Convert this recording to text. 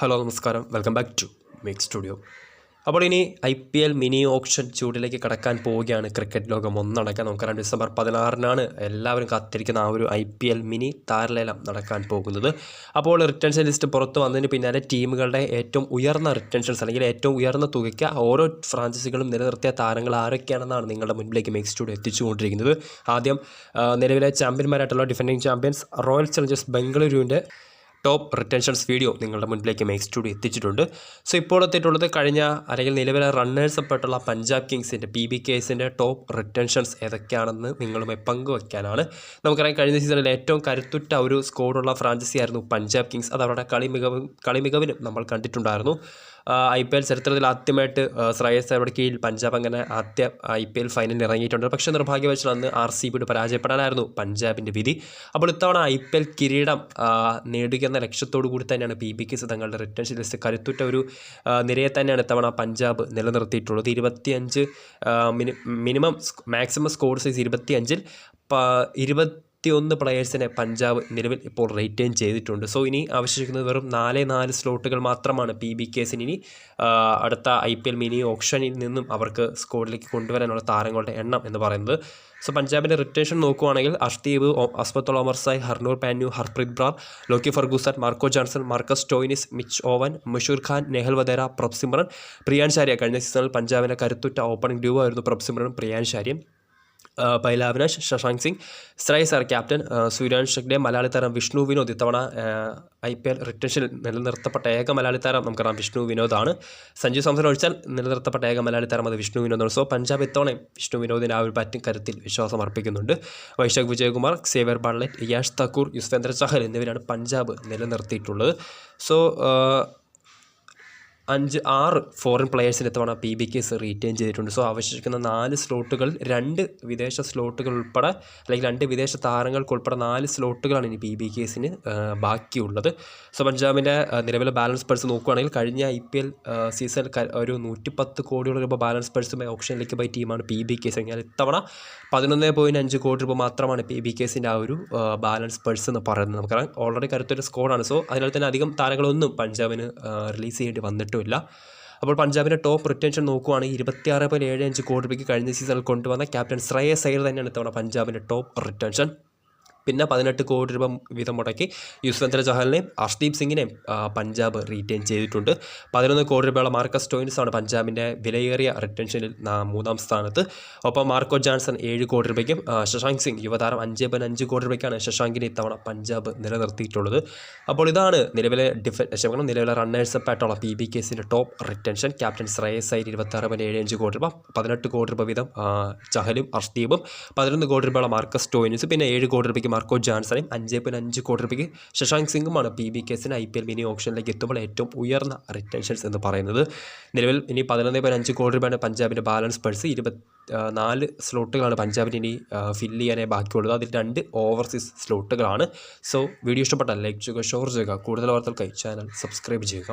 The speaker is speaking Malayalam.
ഹലോ നമസ്കാരം. Welcome back to make studio അപ്പോൾ ഇനി I P L mini auction ചൂടിലേക്ക് കടക്കാൻ പോവുകയാണ് ക്രിക്കറ്റ് ലോകം ഒന്നടക്കം. നമുക്കറിയാം ഡിസംബർ പതിനാറിനാണ് എല്ലാവരും കാത്തിരിക്കുന്ന ആ ഒരു ഐ പി എൽ മിനി താരലേലം നടക്കാൻ പോകുന്നത്. അപ്പോൾ റിട്ടൻഷൻ ലിസ്റ്റ് പുറത്ത് വന്നതിന് പിന്നാലെ ടീമുകളുടെ ഏറ്റവും ഉയർന്ന റിട്ടൻഷൻസ് അല്ലെങ്കിൽ ഏറ്റവും ഉയർന്ന തുകയ്ക്ക് ഓരോ ഫ്രാഞ്ചൈസികളും നിലനിർത്തിയ താരങ്ങൾ ആരൊക്കെയാണെന്നാണ് നിങ്ങളുടെ മുൻപിലേക്ക് മേക്ക് സ്റ്റുഡിയോ എത്തിച്ചുകൊണ്ടിരിക്കുന്നത്. ആദ്യം നിലവിലെ ചാമ്പ്യന്മാരായിട്ടുള്ള ഡിഫൻഡിങ് ചാമ്പ്യൻസ് റോയൽ ചലഞ്ചേഴ്സ് ബംഗളൂരുവിന്റെ ടോപ്പ് റിട്ടൻഷൻസ് വീഡിയോ നിങ്ങളുടെ മുൻപിലേക്ക് മേക്ക് സ്റ്റുഡിയോ എത്തിച്ചിട്ടുണ്ട്. സോ ഇപ്പോൾ എത്തിയിട്ടുള്ളത് കഴിഞ്ഞ അല്ലെങ്കിൽ നിലവിലെ റണ്ണേഴ്സ് അപ്പായിട്ടുള്ള പഞ്ചാബ് കിങ്സിന്റെ പി ബി കേസിന്റെ ടോപ്പ് റിട്ടൻഷൻസ് ഏതൊക്കെയാണെന്ന് നിങ്ങളുമായി പങ്കുവയ്ക്കാനാണ് നമുക്കറിയാം കഴിഞ്ഞ സീസണിൽ ഏറ്റവും കരുത്തുറ്റ ഒരു സ്കോഡുള്ള ഫ്രാഞ്ചൈസി ആയിരുന്നു പഞ്ചാബ് കിങ്സ് അത് അവരുടെ കളി മികവ് കളി മികവിനും നമ്മൾ കണ്ടിട്ടുണ്ടായിരുന്നു. ഐ പി എൽ ചരിത്രത്തിൽ ആദ്യമായിട്ട് ശ്രേയസ് അവിടെ കീഴിൽ പഞ്ചാബ് അങ്ങനെ ആദ്യ ഐ പി എൽ ഫൈനലിൽ ഇറങ്ങിയിട്ടുണ്ട്. പക്ഷേ നിർഭാഗ്യവശാൽ അന്ന് ആർ സി ബിയുടെ പരാജയപ്പെടാനായിരുന്നു പഞ്ചാബിന്റെ വിധി. അപ്പോൾ ഇത്തവണ ഐ പി എൽ കിരീടം നേടുക എന്ന ലക്ഷ്യത്തോടു കൂടി തന്നെയാണ് പി ബി കിസ് തങ്ങളുടെ റിട്ടേൺ ലിസ്റ്റ് കരുത്തുറ്റ ഒരു നിരയെ തന്നെയാണ് ഇത്തവണ പഞ്ചാബ് നിലനിർത്തിയിട്ടുള്ളത്. ഇരുപത്തിയഞ്ച് മിനിമം മാക്സിമം സ്കോർ സൈസ് ഇരുപത്തിയഞ്ചിൽ പ ഇരുപത്തിയൊന്ന് പ്ലെയേഴ്സിനെ പഞ്ചാബ് നിലവിൽ ഇപ്പോൾ റീറ്റെയിൻ ചെയ്തിട്ടുണ്ട്. സോ ഇനി അവശേഷിക്കുന്നത് വെറും നാല് നാല് സ്ലോട്ടുകൾ മാത്രമാണ് പി ബി കേസിന് ഇനി അടുത്ത ഐ പി എൽ മിനി ഓപ്ഷനിൽ നിന്നും അവർക്ക് സ്കോഡിലേക്ക് കൊണ്ടുവരാനുള്ള താരങ്ങളുടെ എണ്ണം എന്ന് പറയുന്നത്. സോ പഞ്ചാബിന്റെ റിട്ടേഷൻ നോക്കുവാണെങ്കിൽ Arshdeep Omarzai Harnoor Pannu Harpreet Brar Lockie Ferguson Marco Johnson Marcus Stoinis Mitch Owen Musheer Khan Nehal Wadhera Prabhsimran Priyansh Arya കഴിഞ്ഞ സീസണിൽ പഞ്ചാബിന്റെ കരുത്തുറ്റ ഓപ്പണിംഗ് ഡ്യൂ ആയിരുന്നു പ്രഭ് സിമ്രനും പ്രിയാൻ ഷാരിയും പൈല അവിനാഷ് ശശാങ്ക് സിംഗ് ശ്രേയ് സാർ ക്യാപ്റ്റൻ സൂര്യാൻ ഷെഗ്ഡെ മലയാളി താരം വിഷ്ണു വിനോദ് ഇത്തവണ ഐ പി എൽ റിട്ടൻഷനിൽ നിലനിർത്തപ്പെട്ട ഏക മലയാളി താരം നമുക്കറിയാം വിഷ്ണു വിനോദാണ് സഞ്ജു സാംസൺ ഒഴിച്ചാൽ നിലനിർത്തപ്പെട്ട ഏക മലയാളി താരം അത് വിഷ്ണു വിനോദാണ്. സോ പഞ്ചാബ് ഇത്തവണയും വിഷ്ണു വിനോദിന്റെ ആ ഒരു ബാറ്റിംഗ് കരുത്തിൽ വിശ്വാസം അർപ്പിക്കുന്നുണ്ട്. വൈശാഖ് വിജയകുമാർ സേവ്യർ ബാർലറ്റ് യാഷ് തക്കൂർ യുസ്വേന്ദ്ര ചഹൽ എന്നിവരാണ് പഞ്ചാബ് നിലനിർത്തിയിട്ടുള്ളത്. സോ അഞ്ച് ആറ് ഫോറിൻ പ്ലെയേഴ്സിന്റെ തവണ P B K S retain ചെയ്തിട്ടുണ്ട്. സോ അവശേഷിക്കുന്ന നാല് സ്ലോട്ടുകൾ രണ്ട് വിദേശ സ്ലോട്ടുകൾ ഉൾപ്പെടെ അല്ലെങ്കിൽ രണ്ട് വിദേശ താരങ്ങൾക്ക് ഉൾപ്പെടെ നാല് സ്ലോട്ടുകളാണ് ഇനി പി ബി കേസിന് ബാക്കിയുള്ളത്. സോ പഞ്ചാബിന്റെ നിലവിലെ ബാലൻസ് പേഴ്സ് നോക്കുകയാണെങ്കിൽ കഴിഞ്ഞ ഐ പി എൽ സീസണിൽ ഒരു നൂറ്റിപ്പത്ത് കോടിയോളം രൂപ ബാലൻസ് പേഴ്സുമായി ഓപ്ഷനിലേക്ക് പോയ ടീമാണ് പി ബി കേസ് എന്നാൽ ഇത്തവണ പതിനൊന്ന് പോയിന്റ് അഞ്ച് കോടി രൂപ മാത്രമാണ് പി ബി കേസിന്റെ ആ ഒരു ബാലൻസ് പേഴ്സ് എന്ന് പറയുന്നത്. നമുക്കറിയാം. ഓൾറെഡി കരുത്തൊരു സ്കോഡാണ് സോ അതിനാൽ തന്നെ അധികം താരങ്ങളൊന്നും പഞ്ചാബിന് റിലീസ് ചെയ്യേണ്ടി വന്നിട്ടുമില്ല അപ്പോൾ പഞ്ചാബിന്റെ ടോപ്പ് റിട്ടൻഷൻ നോക്കുവാണെങ്കിൽ ഇരുപത്തിയാറ് പോയിന്റ് ഏഴ് അഞ്ച് കോടി രൂപയ്ക്ക് കഴിഞ്ഞ സീസണിൽ കൊണ്ടുവന്ന ക്യാപ്റ്റൻ ശ്രേയസ് അയ്യർ തന്നെയാണ് ഇത്തവണ പഞ്ചാബിന്റെ ടോപ്പ് റിട്ടൻഷൻ പിന്നെ പതിനെട്ട് കോടി രൂപ വീതം മുടക്കി യുസ്വന്ദ്ര ചഹലിനെയും അർഷ്ദീപ് സിംഗിനെയും പഞ്ചാബ് റീറ്റെയിൻ ചെയ്തിട്ടുണ്ട്. പതിനൊന്ന് കോടി രൂപയുള്ള മാർക്കസ് ടോയിൻസ് ആണ് പഞ്ചാബിന്റെ വിലയേറിയ റിട്ടൻഷനിൽ മൂന്നാം സ്ഥാനത്ത്. ഒപ്പം മാർക്കോ ജാൻസൺ ഏഴ് കോടി രൂപയ്ക്കും ശശാങ്ക് സിംഗ് യുവതാരം അഞ്ച് പോയിന്റ് അഞ്ച് കോടി രൂപയ്ക്കാണ് ശശാങ്കിനെ ഇത്തവണ പഞ്ചാബ് നിലനിർത്തിയിട്ടുള്ളത്. അപ്പോൾ ഇതാണ് നിലവിലെ ഡിഫൻ ക്ഷമിക്കണം നിലവിലെ റണ്ണേഴ്സ് അപ്പ് ആയിട്ടുള്ള പി ബി കേസിന്റെ top retention captain Shreyas Iyer ഇരുപത്താറ് പോയിന്റ് ഏഴ് അഞ്ച് കോടി രൂപ പതിനെട്ട് കോടി രൂപ വീതം ചഹലും അർഷ്ദീപും പതിനൊന്ന് കോടി രൂപയുള്ള മാർക്കസ് ടോയിൻസ് പിന്നെ ഏഴ് കോടി രൂപയ്ക്ക് മാർക്കോ ജാൻസണും അഞ്ച് പോയിന്റ് അഞ്ച് കോടി രൂപയ്ക്ക് ശശാങ്ക് സിംഗുമാണ് പി ബി കേസിന് ഐ പി എൽ മിനി ഓപ്ഷനിലേക്ക് എത്തുമ്പോൾ ഏറ്റവും ഉയർന്ന റിട്ടൻഷൻസ് എന്ന് പറയുന്നത്. നിലവിൽ ഇനി പതിനൊന്ന് പോയിന്റ് അഞ്ച് കോടി രൂപയാണ് പഞ്ചാബിന്റെ ബാലൻസ് പേഴ്സ് ഇരുപത്തി നാല് സ്ലോട്ടുകളാണ് പഞ്ചാബിന് ഇനി ഫില്ല് ചെയ്യാനേ ബാക്കിയുള്ളത്. അതിൽ രണ്ട് ഓവർസീസ് സ്ലോട്ടുകളാണ്. സോ വീഡിയോ ഇഷ്ടപ്പെട്ടാൽ ലൈക്ക് ചെയ്യുക ഷെയർ ചെയ്യുക. കൂടുതൽ വാർത്തകൾക്കായി ചാനൽ സബ്സ്ക്രൈബ് ചെയ്യുക.